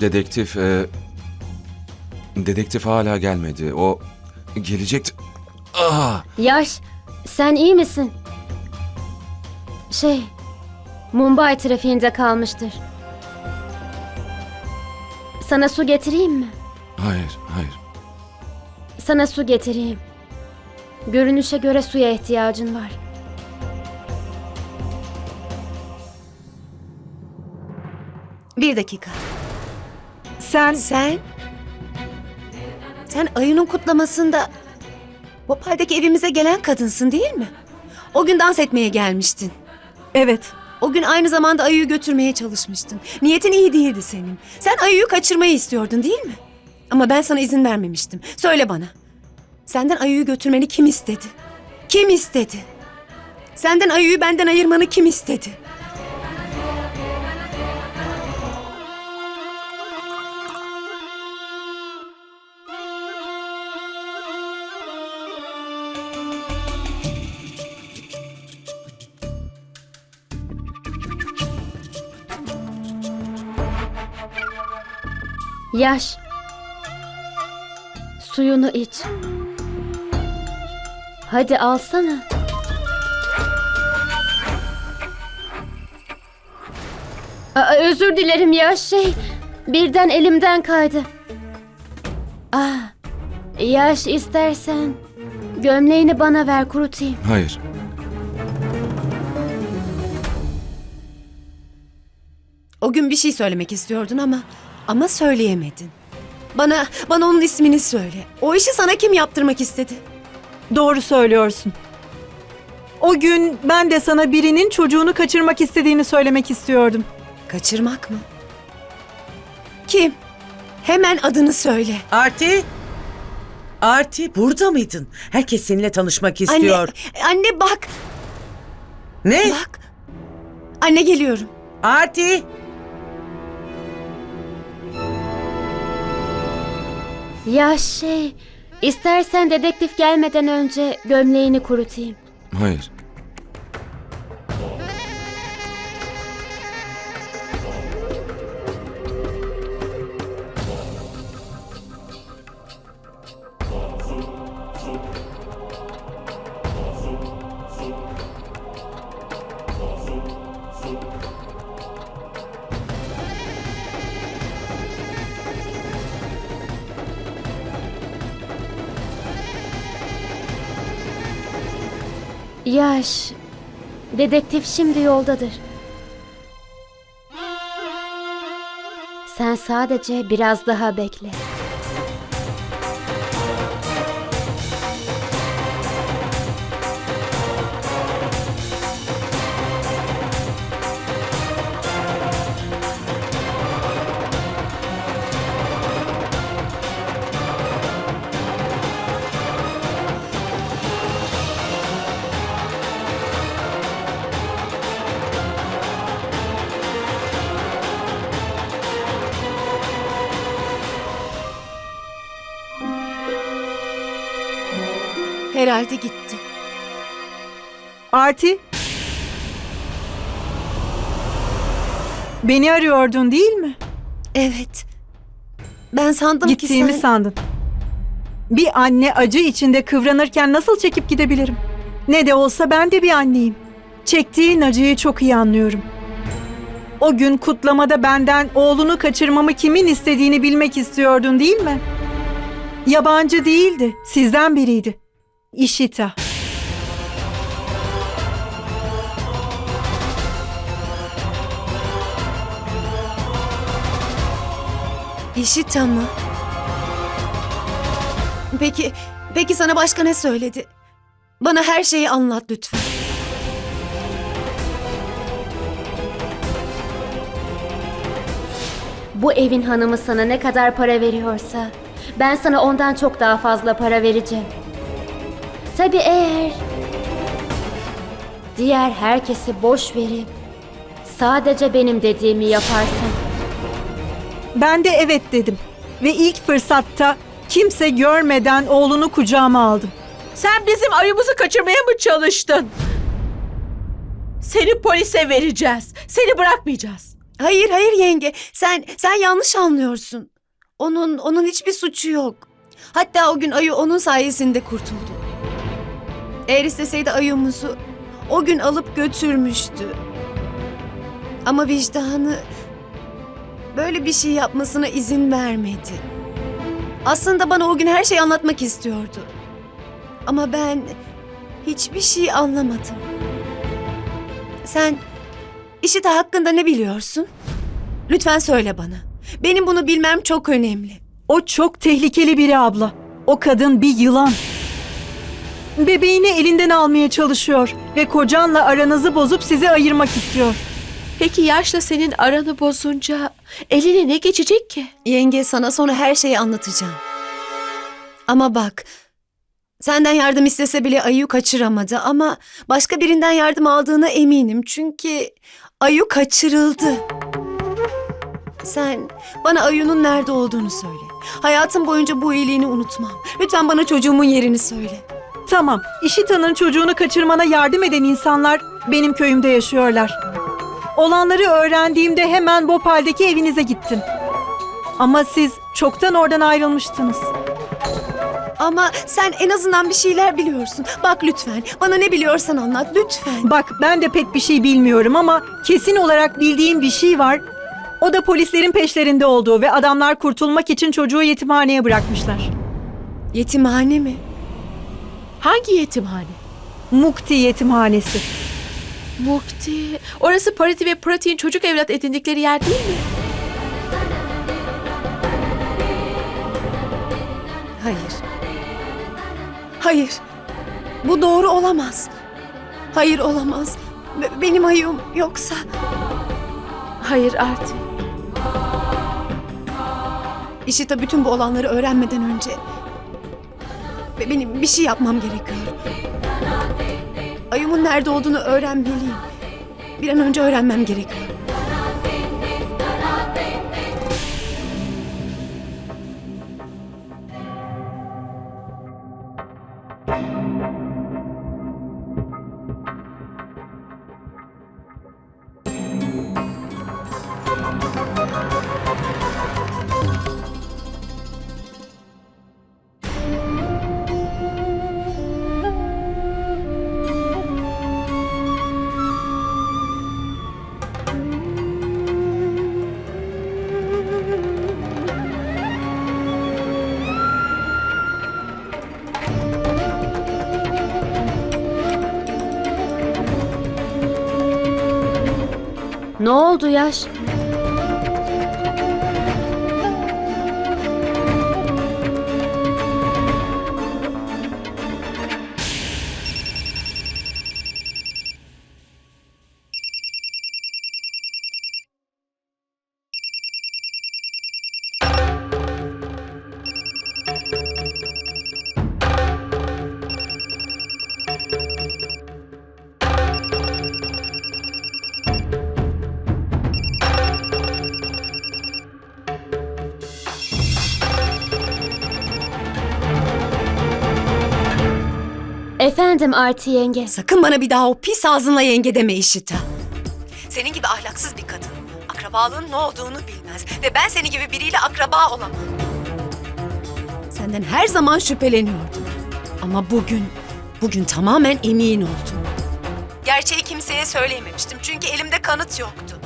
Dedektif, e, dedektif hala gelmedi. O gelecekti. Ah, Yaş, sen iyi misin? Şey, Mumbai trafiğinde kalmıştır. Sana su getireyim mi? hayır, hayır. Sana su getireyim. Görünüşe göre suya ihtiyacın var. Bir dakika. Sen Sen... Sen ayının kutlamasında... Bhopal'deki evimize gelen kadınsın değil mi? O gün dans etmeye gelmiştin. evet O gün aynı zamanda Ayı'yı götürmeye çalışmıştın. Niyetin iyi değildi senin. Sen Ayı'yı kaçırmayı istiyordun değil mi? Ama ben sana izin vermemiştim. Söyle bana. Senden Ayı'yı götürmeni kim istedi? Kim istedi? Senden Ayı'yı benden ayırmanı kim istedi? Yaş. Suyunu iç. Hadi alsana. Aa, özür dilerim ya şey. Birden elimden kaydı. Ah. Yaş istersen gömleğini bana ver kurutayım. Hayır. O gün bir şey söylemek istiyordun ama ama söyleyemedin. Bana bana onun ismini söyle. O işi sana kim yaptırmak istedi? doğru söylüyorsun. O gün ben de sana birinin çocuğunu kaçırmak istediğini söylemek istiyordum. Kaçırmak mı? Kim? Hemen adını söyle. Arti? Arti burada mıydın? Herkes seninle tanışmak istiyor. Anne, anne bak, Ne? bak. Anne geliyorum. Arti? Ya şey, istersen dedektif gelmeden önce gömleğini kurutayım. Hayır. Yaş, dedektif şimdi yoldadır. Sen sadece biraz daha bekle. Herhalde gitti. Arti. Beni arıyordun değil mi? Evet. Ben sandım Gittiğimi ki sen... sandın. Bir anne acı içinde kıvranırken nasıl çekip gidebilirim? Ne de olsa ben de bir anneyim. Çektiğin acıyı çok iyi anlıyorum. O gün kutlamada benden oğlunu kaçırmamı kimin istediğini bilmek istiyordun değil mi? Yabancı değildi, sizden biriydi. İşita. İşit mı? Peki, peki sana başka ne söyledi? Bana her şeyi anlat lütfen. Bu evin hanımı sana ne kadar para veriyorsa ben sana ondan çok daha fazla para vereceğim. Tabii eğer diğer herkesi boş verip sadece benim dediğimi yaparsan. Ben de evet dedim. Ve ilk fırsatta kimse görmeden oğlunu kucağıma aldım. Sen bizim ayımızı kaçırmaya mı çalıştın? Seni polise vereceğiz. Seni bırakmayacağız. Hayır hayır yenge. Sen sen yanlış anlıyorsun. Onun onun hiçbir suçu yok. Hatta o gün ayı onun sayesinde kurtuldu. Eğer isteseydi ayımızı o gün alıp götürmüştü. Ama vicdanı böyle bir şey yapmasına izin vermedi. Aslında bana o gün her şeyi anlatmak istiyordu. Ama ben hiçbir şey anlamadım. Sen İşite hakkında ne biliyorsun? Lütfen söyle bana. Benim bunu bilmem çok önemli. O çok tehlikeli biri abla. O kadın bir yılan. Bebeğini elinden almaya çalışıyor ve kocanla aranızı bozup sizi ayırmak istiyor. Peki yaşla senin aranı bozunca eline ne geçecek ki? Yenge sana sonra her şeyi anlatacağım. Ama bak, senden yardım istese bile Ayu kaçıramadı ama başka birinden yardım aldığına eminim. Çünkü Ayu kaçırıldı. Sen bana Ayu'nun nerede olduğunu söyle. Hayatım boyunca bu iyiliğini unutmam. Lütfen bana çocuğumun yerini söyle. Tamam, İşita'nın çocuğunu kaçırmana yardım eden insanlar benim köyümde yaşıyorlar. Olanları öğrendiğimde hemen Bopal'deki evinize gittim. Ama siz çoktan oradan ayrılmıştınız. Ama sen en azından bir şeyler biliyorsun. Bak lütfen bana ne biliyorsan anlat lütfen. Bak ben de pek bir şey bilmiyorum ama kesin olarak bildiğim bir şey var. O da polislerin peşlerinde olduğu ve adamlar kurtulmak için çocuğu yetimhaneye bırakmışlar. Yetimhane mi? Hangi yetimhane? Mukti yetimhanesi. Mukti. Orası Pariti ve Prati'nin çocuk evlat edindikleri yer değil mi? Hayır. Hayır. Bu doğru olamaz. Hayır olamaz. Be- benim ayım yoksa... Hayır Arti. İşte bütün bu olanları öğrenmeden önce... be- Benim bir şey yapmam gerekiyor. Ayımın nerede olduğunu öğrenmeliyim. Bir an önce öğrenmem gerekiyor. Oldu Yaş? Efendim Arti yenge. Sakın bana bir daha o pis ağzınla yenge deme İşita. Senin gibi ahlaksız bir kadın akrabalığın ne olduğunu bilmez ve ben senin gibi biriyle akraba olamam. Senden her zaman şüpheleniyordum. Ama bugün, bugün tamamen emin oldum. Gerçeği kimseye söyleyememiştim çünkü elimde kanıt yoktu.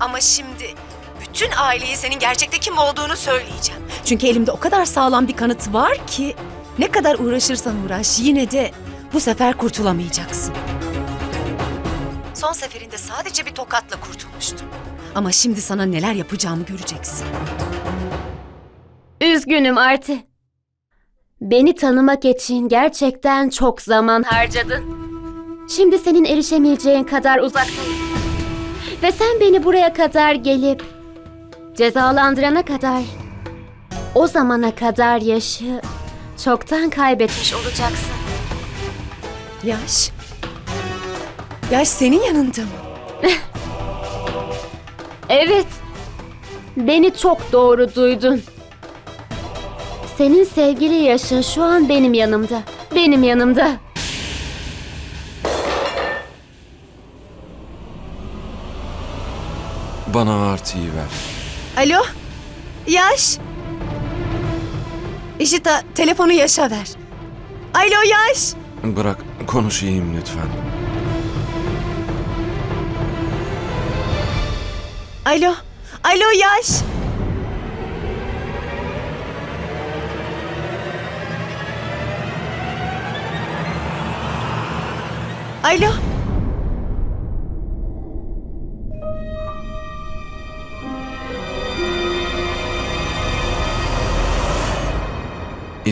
Ama şimdi bütün aileyi senin gerçekte kim olduğunu söyleyeceğim. Çünkü elimde o kadar sağlam bir kanıt var ki ne kadar uğraşırsan uğraş yine de bu sefer kurtulamayacaksın. Son seferinde sadece bir tokatla kurtulmuştum. Ama şimdi sana neler yapacağımı göreceksin. Üzgünüm Arti. Beni tanımak için gerçekten çok zaman harcadın. Şimdi senin erişemeyeceğin kadar uzaktayım. Ve sen beni buraya kadar gelip cezalandırana kadar o zamana kadar yaşı çoktan kaybetmiş olacaksın. Yaş. Yaş senin yanında mı? Evet. Beni çok doğru duydun. Senin sevgili yaşın şu an benim yanımda. Benim yanımda. Bana artıyı ver. Alo? Yaş? İşita telefonu Yaş'a ver. Alo Yaş? Bırak konuşayım lütfen. Alo? Alo Yaş? Alo?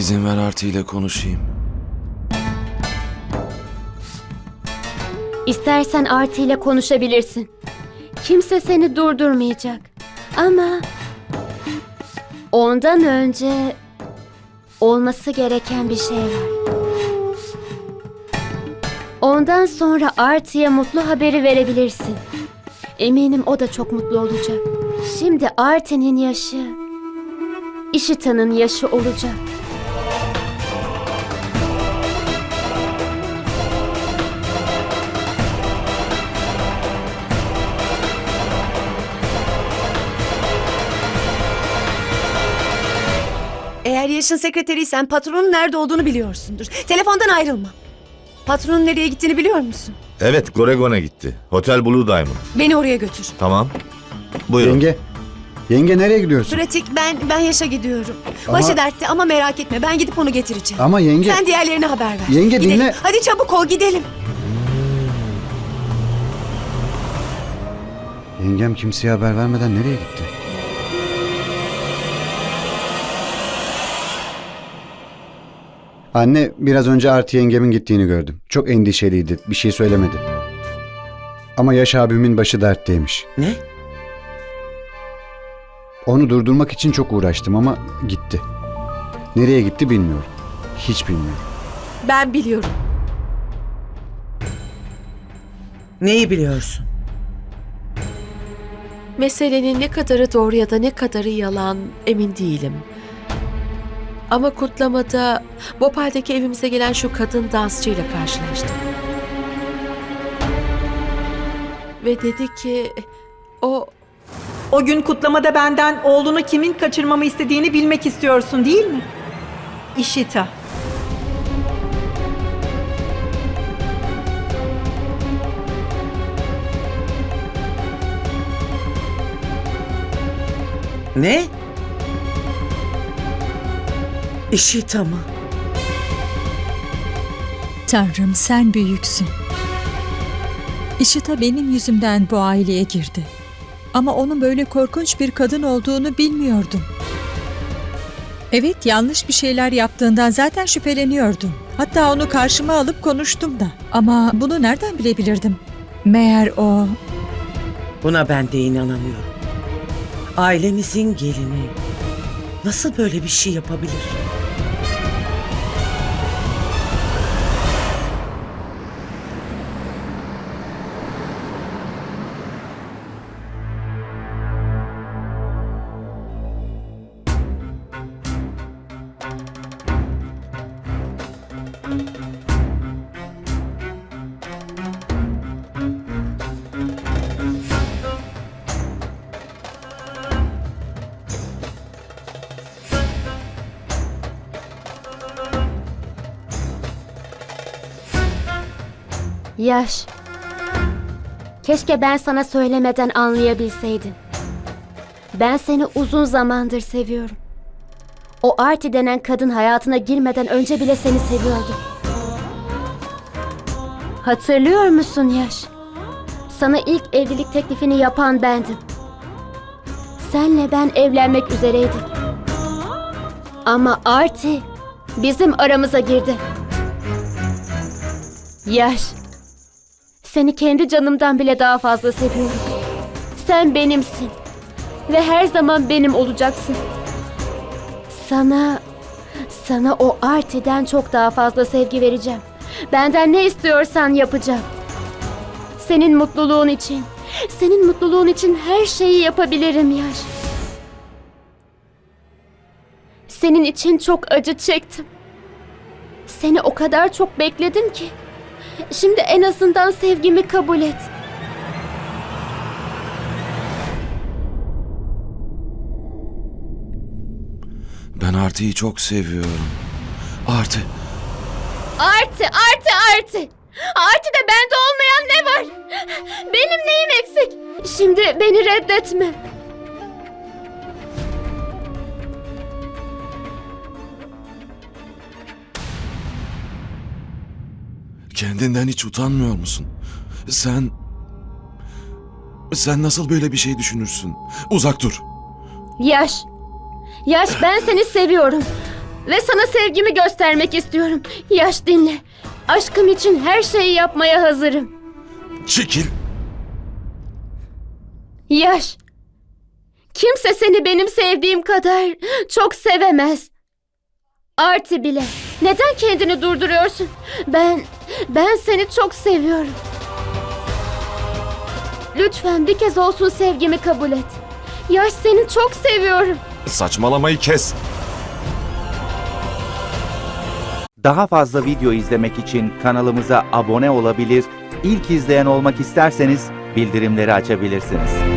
İzin ver Artı ile konuşayım. İstersen Arti ile konuşabilirsin. Kimse seni durdurmayacak. Ama ondan önce olması gereken bir şey var. Ondan sonra Arti'ye mutlu haberi verebilirsin. Eminim o da çok mutlu olacak. Şimdi Arti'nin yaşı İşita'nın yaşı olacak. Eğer Yaş'ın sekreteriysen patronun nerede olduğunu biliyorsundur. Telefondan ayrılma. Patronun nereye gittiğini biliyor musun? Evet Goregon'a gitti. Hotel Blue Diamond. Beni oraya götür. Tamam. Buyurun. Yenge. Yenge nereye gidiyorsun? Pratik ben ben Yaş'a gidiyorum. Ama- Başı dertte ama merak etme ben gidip onu getireceğim. Ama yenge. Sen diğerlerine haber ver. Yenge, Gidelim. dinle. Hadi çabuk ol gidelim. Yengem kimseye haber vermeden nereye gitti? Anne biraz önce Artı yengemin gittiğini gördüm. Çok endişeliydi. Bir şey söylemedi. Ama Yaş abimin başı dertteymiş. Ne? Onu durdurmak için çok uğraştım ama gitti. Nereye gitti bilmiyorum. Hiç bilmiyorum. Ben biliyorum. Neyi biliyorsun? Meselenin ne kadarı doğru ya da ne kadarı yalan emin değilim. Ama kutlamada Bopal'deki evimize gelen şu kadın dansçıyla karşılaştım. Ve dedi ki o O gün kutlamada benden oğlunu kimin kaçırmamı istediğini bilmek istiyorsun değil mi? İşita. Ne? İşita mı? Tanrım sen büyüksün. Işıta benim yüzümden bu aileye girdi. Ama onun böyle korkunç bir kadın olduğunu bilmiyordum. Evet yanlış bir şeyler yaptığından zaten şüpheleniyordum. Hatta onu karşıma alıp konuştum da. Ama bunu nereden bilebilirdim? Meğer o Buna ben de inanamıyorum. Ailemizin gelini nasıl böyle bir şey yapabilir? Yaş. Keşke ben sana söylemeden anlayabilseydin. Ben seni uzun zamandır seviyorum. O Arti denen kadın hayatına girmeden önce bile seni seviyordum. Hatırlıyor musun Yaş? Sana ilk evlilik teklifini yapan bendim. Senle ben evlenmek üzereydik. Ama Arti bizim aramıza girdi. Yaş. Seni kendi canımdan bile daha fazla seviyorum. Sen benimsin. Ve her zaman benim olacaksın. Sana, sana o Arti'den çok daha fazla sevgi vereceğim. Benden ne istiyorsan yapacağım. Senin mutluluğun için, senin mutluluğun için her şeyi yapabilirim Yaş. Senin için çok acı çektim. Seni o kadar çok bekledim ki. Şimdi en azından sevgimi kabul et. Ben Artı'yı çok seviyorum. Artı. Artı, artı, artı. Artı da bende olmayan ne var? Benim neyim eksik? Şimdi beni reddetme. Kendinden hiç utanmıyor musun? Sen... Sen nasıl böyle bir şey düşünürsün? Uzak dur. Yaş. Yaş ben seni seviyorum. Ve sana sevgimi göstermek istiyorum. Yaş dinle. Aşkım için her şeyi yapmaya hazırım. Çekil. Yaş. Kimse seni benim sevdiğim kadar çok sevemez. Artı bile. Neden kendini durduruyorsun? Ben, ben seni çok seviyorum. Lütfen bir kez olsun sevgimi kabul et. Yaş seni çok seviyorum. Saçmalamayı kes. Daha fazla video izlemek için kanalımıza abone olabilir, ilk izleyen olmak isterseniz bildirimleri açabilirsiniz.